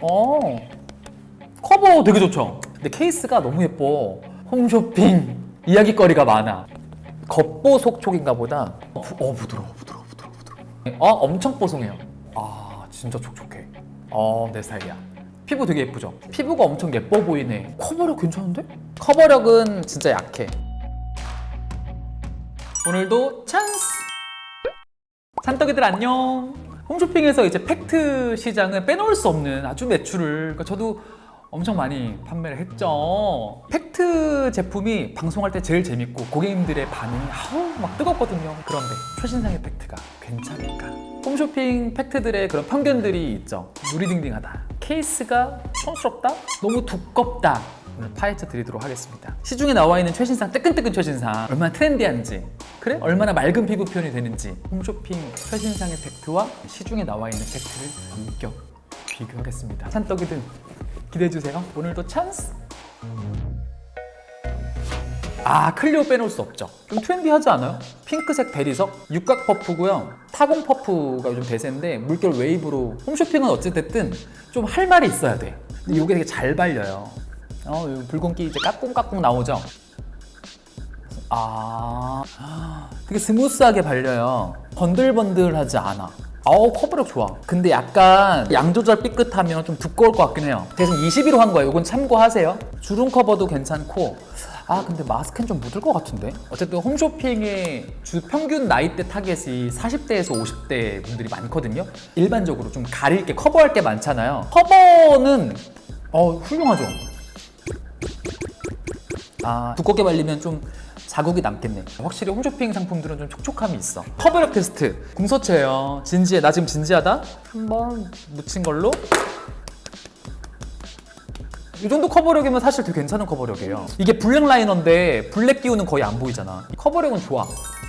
어 커버 되게 좋죠. 근데 케이스가 너무 예뻐. 홈쇼핑 이야기거리가 많아. 겉보속촉인가 보다. 어, 부, 어 부드러워 부드러워 부드러워 부드러워. 어 엄청 뽀송해요. 아 진짜 촉촉해. 어 내 스타일이야. 피부 되게 예쁘죠? 피부가 엄청 예뻐 보이네. 커버력 괜찮은데? 커버력은 진짜 약해. 오늘도 찬스! 산떡이들 안녕. 홈쇼핑에서 이제 팩트 시장은 빼놓을 수 없는 아주 매출을 그러니까 저도 엄청 많이 판매를 했죠. 팩트 제품이 방송할 때 제일 재밌고 고객님들의 반응이 아우 막 뜨겁거든요. 그런데 최신상의 팩트가 괜찮을까? 홈쇼핑 팩트들의 그런 편견들이 있죠. 누리딩딩하다. 케이스가 촌스럽다. 너무 두껍다. 오늘 파헤쳐 드리도록 하겠습니다. 시중에 나와 있는 최신상, 뜨끈뜨끈 최신상, 얼마나 트렌디한지, 그래? 얼마나 맑은 피부 표현이 되는지, 홈쇼핑 최신상의 팩트와 시중에 나와 있는 팩트를 본격 비교하겠습니다. 찬떡이들 기대해 주세요. 오늘도 찬스. 아 클리오 빼놓을 수 없죠. 좀 트렌디하지 않아요? 핑크색 대리석, 육각 퍼프고요. 타공 퍼프가 요즘 대세인데 물결 웨이브로 홈쇼핑은 어찌됐든 좀 할 말이 있어야 돼. 근데 이게 되게 잘 발려요. 어, 요 붉은기 이제 까꿍까꿍 나오죠. 아, 되게 스무스하게 발려요. 번들번들하지 않아. 어우 커버력 좋아. 근데 약간 양 조절 삐끗하면 좀 두꺼울 것 같긴 해요. 대신 21호 한 거예요. 이건 참고하세요. 주름 커버도 괜찮고. 아 근데 마스크는 좀 묻을 것 같은데? 어쨌든 홈쇼핑의 주 평균 나이대 타겟이 40대에서 50대 분들이 많거든요. 일반적으로 좀 가릴 게 커버할 게 많잖아요. 커버는 어 훌륭하죠. 아 두껍게 발리면 좀 자국이 남겠네. 확실히 홈쇼핑 상품들은 좀 촉촉함이 있어. 커버력 테스트 궁서체예요. 진지해. 나 지금 진지하다? 한번 묻힌 걸로 이 정도 커버력이면 사실 되게 괜찮은 커버력이에요. 이게 블랙 라이너인데 블랙 기우는 거의 안 보이잖아. 커버력은 좋아.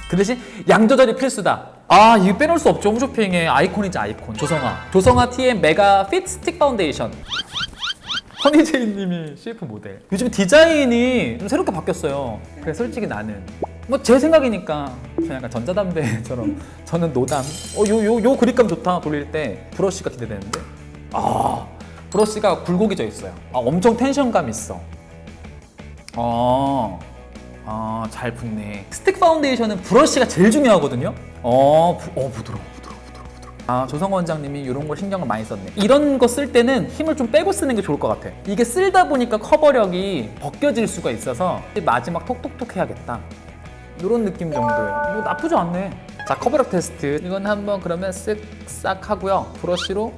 그 대신 양 조절이 필수다. 아, 이거 빼놓을 수 없죠. 홈쇼핑의 아이콘이지 아이콘. 조성아. 조성아 TM 메가 핏 스틱 파운데이션. 허니제이님이 CF 모델. 요즘 디자인이 좀 새롭게 바뀌었어요. 그래 솔직히 나는 뭐 제 생각이니까 그냥 약간 전자담배처럼 저는 노담. 어요 요 요 그립감 좋다 돌릴 때 브러쉬가 기대되는데. 아 브러쉬가 굴곡이 져 있어요. 아 엄청 텐션감 있어. 어. 아, 잘 붙네. 스틱 파운데이션은 브러쉬가 제일 중요하거든요. 어, 부, 어 부드러워, 아, 조성원 원장님이 이런 걸 신경을 많이 썼네. 이런 거 쓸 때는 힘을 좀 빼고 쓰는 게 좋을 것 같아. 이게 쓸다 보니까 커버력이 벗겨질 수가 있어서 마지막 톡톡톡 해야겠다. 이런 느낌 정도예요. 뭐 나쁘지 않네. 자, 커버력 테스트. 이건 한번 그러면 쓱싹 하고요. 브러쉬로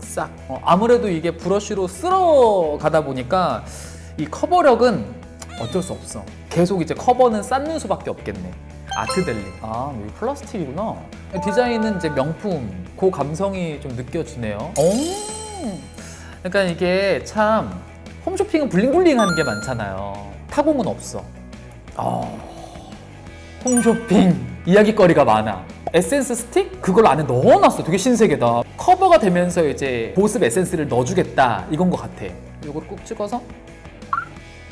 쓱싹. 어, 아무래도 이게 브러쉬로 쓸어 가다 보니까 이 커버력은 어쩔 수 없어. 계속 이제 커버는 쌓는 수밖에 없겠네. 아트델리. 아, 여기 플라스틱이구나. 디자인은 이제 명품, 그 감성이 좀 느껴지네요. 오. 그러니까 이게 참 홈쇼핑은 블링블링한 게 많잖아요. 타공은 없어. 아, 홈쇼핑 이야기거리가 많아. 에센스 스틱 그걸 안에 넣어놨어. 되게 신세계다. 커버가 되면서 이제 보습 에센스를 넣어주겠다 이건 것 같아. 이걸 꾹 찍어서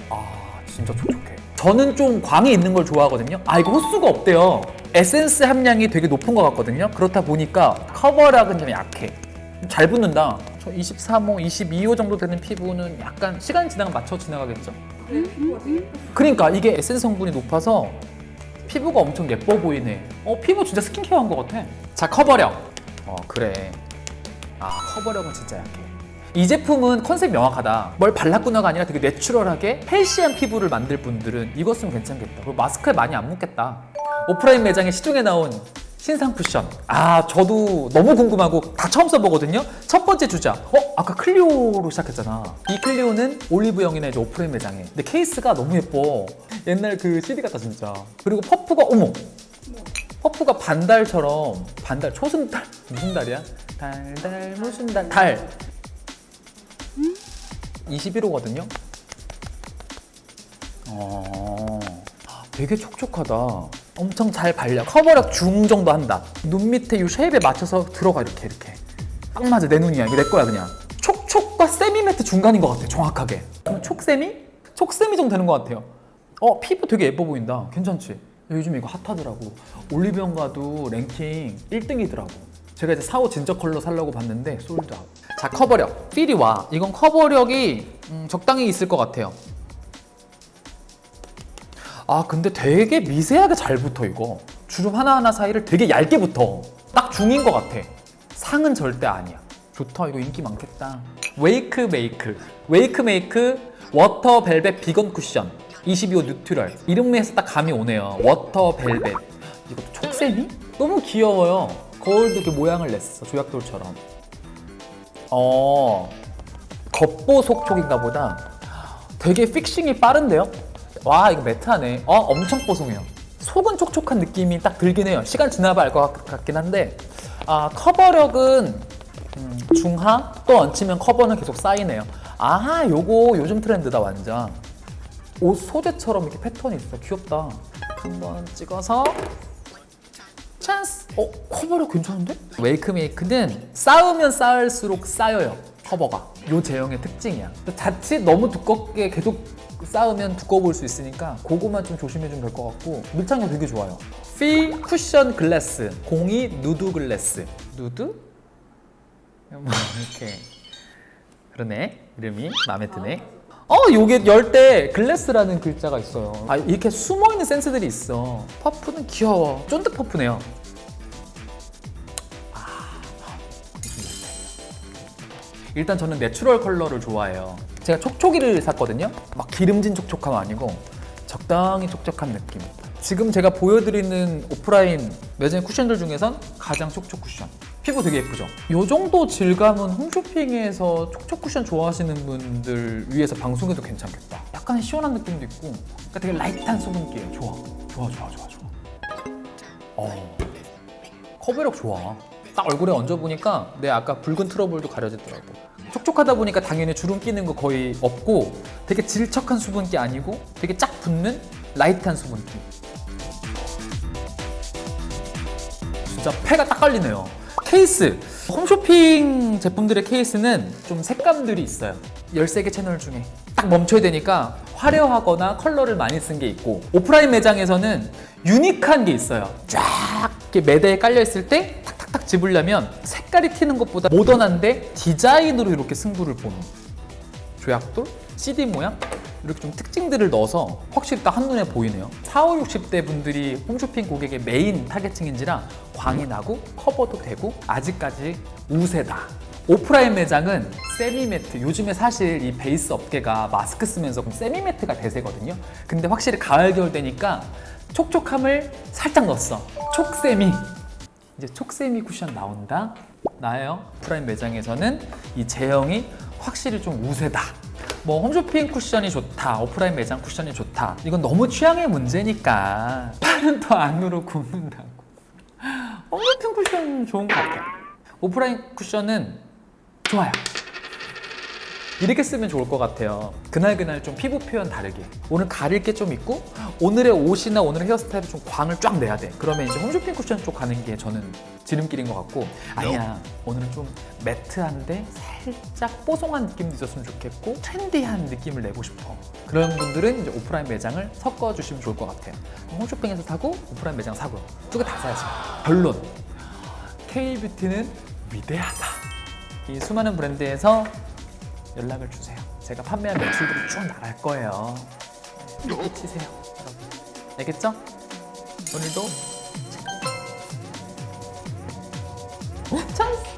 아 진짜 촉촉해. 저는 좀 광이 있는 걸 좋아하거든요. 아 이거 호수가 없대요. 에센스 함량이 되게 높은 것 같거든요. 그렇다 보니까 커버력은 좀 약해. 잘 붙는다. 저 23호, 22호 정도 되는 피부는 약간 시간이 지나면 맞춰 지나가겠죠. 그러니까 이게 에센스 성분이 높아서 피부가 엄청 예뻐 보이네. 어 피부 진짜 스킨케어 한 것 같아. 자 커버력. 어 그래. 아 커버력은 진짜 약해. 이 제품은 컨셉 명확하다. 뭘 발랐구나가 아니라 되게 내추럴하게 헬시한 피부를 만들 분들은 이거 쓰면 괜찮겠다. 그리고 마스크에 많이 안 묻겠다. 오프라인 매장에 시중에 나온 신상 쿠션. 아, 저도 너무 궁금하고 다 처음 써보거든요. 첫 번째 주자. 어, 아까 클리오로 시작했잖아. 이 클리오는 올리브영이나 이제 오프라인 매장에. 근데 케이스가 너무 예뻐. 옛날 그 CD 같다 진짜. 그리고 퍼프가 어머. 퍼프가 반달처럼 반달 초승달 무슨 달이야? 달달 무슨 달? 달. 21호거든요. 어, 되게 촉촉하다. 엄청 잘 발려. 커버력 중 정도 한다. 눈 밑에 이 쉐입에 맞춰서 들어가 이렇게 이렇게. 딱 맞아 내 눈이야. 내 거야 그냥. 촉촉과 세미 매트 중간인 것 같아. 정확하게. 촉세미? 촉세미 정도 되는 것 같아요. 어 피부 되게 예뻐 보인다. 괜찮지? 요즘 이거 핫하더라고. 올리브영 가도 랭킹 1등이더라고. 제가 이제 4호 진저 컬러 살려고 봤는데 솔드 아웃. 자 커버력 필이 와. 이건 커버력이 음, 적당히 있을 것 같아요. 아 근데 되게 미세하게 잘 붙어 이거. 주름 하나하나 사이를 되게 얇게 붙어. 딱 중인 것 같아. 상은 절대 아니야. 좋다 이거 인기 많겠다. 웨이크 메이크. 웨이크 메이크 워터 벨벳 비건 쿠션 22호 뉴트럴. 이름에서 딱 감이 오네요. 워터 벨벳. 이것도 촉샘이? 너무 귀여워요. 거울도 이렇게 모양을 냈어 조약돌처럼. 어 겉보 속촉인가 보다. 되게 픽싱이 빠른데요? 와 이거 매트하네. 어 엄청 뽀송해요. 속은 촉촉한 느낌이 딱 들긴 해요. 시간 지나봐 알 것 같긴 한데 아 커버력은 음, 중하 또 얹히면 커버는 계속 쌓이네요. 아 요거 요즘 트렌드다 완전. 옷 소재처럼 이렇게 패턴이 있어 귀엽다. 한번 찍어서 찬스. 어 커버력 괜찮은데? 웨이크 메이크는 쌓으면 쌓을수록 쌓여요 커버가. 요 제형의 특징이야. 자칫 너무 두껍게 계속 쌓으면 두꺼워 보일 수 있으니까 그거만 좀 조심해 주면 될 것 같고 밀착력 되게 좋아요. 피 쿠션 글래스 02 누드 글래스 누드? 뭐 이렇게 그러네 이름이 마음에 드네. 어 요게 열 때 글래스라는 글자가 있어요. 아 이렇게 숨어 있는 센스들이 있어. 퍼프는 귀여워. 쫀득 퍼프네요. 일단 저는 내추럴 컬러를 좋아해요. 제가 촉촉이를 샀거든요. 막 기름진 촉촉함 아니고 적당히 촉촉한 느낌. 지금 제가 보여드리는 오프라인 매장 쿠션들 중에선 가장 촉촉 쿠션. 피부 되게 예쁘죠? 이 정도 질감은 홈쇼핑에서 촉촉 쿠션 좋아하시는 분들 위해서 방송해도 괜찮겠다. 약간 시원한 느낌도 있고, 그러니까 되게 라이트한 수분기예요. 좋아, 좋아, 좋아, 좋아, 좋아. 어, 커버력 좋아. 딱 얼굴에 얹어보니까 내 아까 붉은 트러블도 가려지더라고. 촉촉하다 보니까 당연히 주름 끼는 거 거의 없고 되게 질척한 수분기 아니고 되게 쫙 붙는 라이트한 수분기. 진짜 폐가 딱 깔리네요. 케이스. 홈쇼핑 제품들의 케이스는 좀 색감들이 있어요. 13개 채널 중에 딱 멈춰야 되니까 화려하거나 컬러를 많이 쓴 게 있고 오프라인 매장에서는 유니크한 게 있어요. 쫙 이렇게 매대에 깔려 있을 때탁 탁탁 집으려면 색깔이 튀는 것보다 모던한데 디자인으로 이렇게 승부를 보는 조약돌, CD 모양 이렇게 좀 특징들을 넣어서 확실히 딱 한눈에 보이네요. 4, 5, 60대 분들이 홈쇼핑 고객의 메인 타겟층인지라 광이 나고 커버도 되고 아직까지 우세다. 오프라인 매장은 세미매트 요즘에 사실 이 베이스 업계가 마스크 쓰면서 세미매트가 대세거든요. 근데 확실히 가을 겨울 되니까 촉촉함을 살짝 넣었어. 촉세미. 이제 촉세미 쿠션 나온다. 나예요. 오프라인 매장에서는 이 제형이 확실히 좀 우세다. 뭐 홈쇼핑 쿠션이 좋다, 오프라인 매장 쿠션이 좋다. 이건 너무 취향의 문제니까 팔은 더 안으로 굽는다고. 홈쇼핑 쿠션 좋은 것 같아요. 오프라인 쿠션은 좋아요. 이렇게 쓰면 좋을 것 같아요. 그날 그날 좀 피부 표현 다르게. 오늘 가릴 게 좀 있고 오늘의 옷이나 오늘의 헤어스타일에 좀 광을 쫙 내야 돼. 그러면 이제 홈쇼핑 쿠션 쪽 가는 게 저는 지름길인 것 같고 아니야 오늘은 좀 매트한데 살짝 뽀송한 느낌도 있었으면 좋겠고 트렌디한 느낌을 내고 싶어. 그런 분들은 이제 오프라인 매장을 섞어 주시면 좋을 것 같아요. 홈쇼핑에서 사고 오프라인 매장 사고 두 개 다 사야지. 결론 K뷰티는 위대하다. 이 수많은 브랜드에서 연락을 주세요. 제가 판매한 매출들이 쭉 나갈 거예요. 이렇게 치세요, 여러분. 알겠죠? 오늘도 찬스!